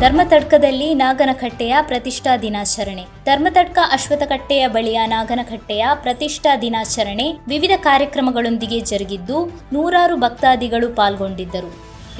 ಧರ್ಮತಡ್ಕದಲ್ಲಿ ನಾಗನಕಟ್ಟೆಯ ಪ್ರತಿಷ್ಠಾ ದಿನಾಚರಣೆ. ಧರ್ಮತಡ್ಕ ಅಶ್ವಥಕಟ್ಟೆಯ ಬಳಿಯ ನಾಗನಕಟ್ಟೆಯ ಪ್ರತಿಷ್ಠಾ ದಿನಾಚರಣೆ ವಿವಿಧ ಕಾರ್ಯಕ್ರಮಗಳೊಂದಿಗೆ ಜರುಗಿದ್ದು ನೂರಾರು ಭಕ್ತಾದಿಗಳು ಪಾಲ್ಗೊಂಡಿದ್ದರು.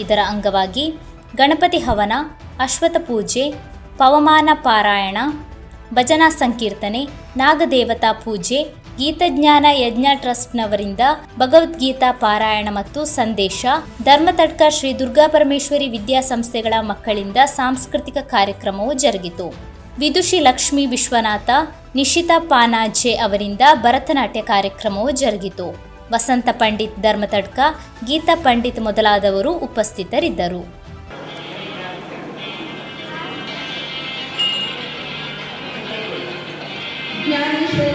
ಇದರ ಅಂಗವಾಗಿ ಗಣಪತಿ ಹವನ, ಅಶ್ವಥ ಪೂಜೆ, ಪವಮಾನ ಪಾರಾಯಣ, ಭಜನಾ ಸಂಕೀರ್ತನೆ, ನಾಗದೇವತಾ ಪೂಜೆ ಗೀತಜ್ಞಾನ ಯಜ್ಞ ಟ್ರಸ್ಟ್ನವರಿಂದ ಭಗವದ್ಗೀತಾ ಪಾರಾಯಣ ಮತ್ತು ಸಂದೇಶ, ಧರ್ಮತಡ್ಕ ಶ್ರೀ ದುರ್ಗಾ ಪರಮೇಶ್ವರಿ ವಿದ್ಯಾಸಂಸ್ಥೆಗಳ ಮಕ್ಕಳಿಂದ ಸಾಂಸ್ಕೃತಿಕ ಕಾರ್ಯಕ್ರಮವು ಜರುಗಿತು. ವಿದುಷಿ ಲಕ್ಷ್ಮಿ ವಿಶ್ವನಾಥ, ನಿಶಿತಾ ಪಾನಾಜೆ ಅವರಿಂದ ಭರತನಾಟ್ಯ ಕಾರ್ಯಕ್ರಮವು ಜರುಗಿತು. ವಸಂತ ಪಂಡಿತ್ ಧರ್ಮತಡ್ಕ, ಗೀತಾ ಪಂಡಿತ್ ಮೊದಲಾದವರು ಉಪಸ್ಥಿತರಿದ್ದರು. ಜ್ಞಾನೇಶ್ವರಿ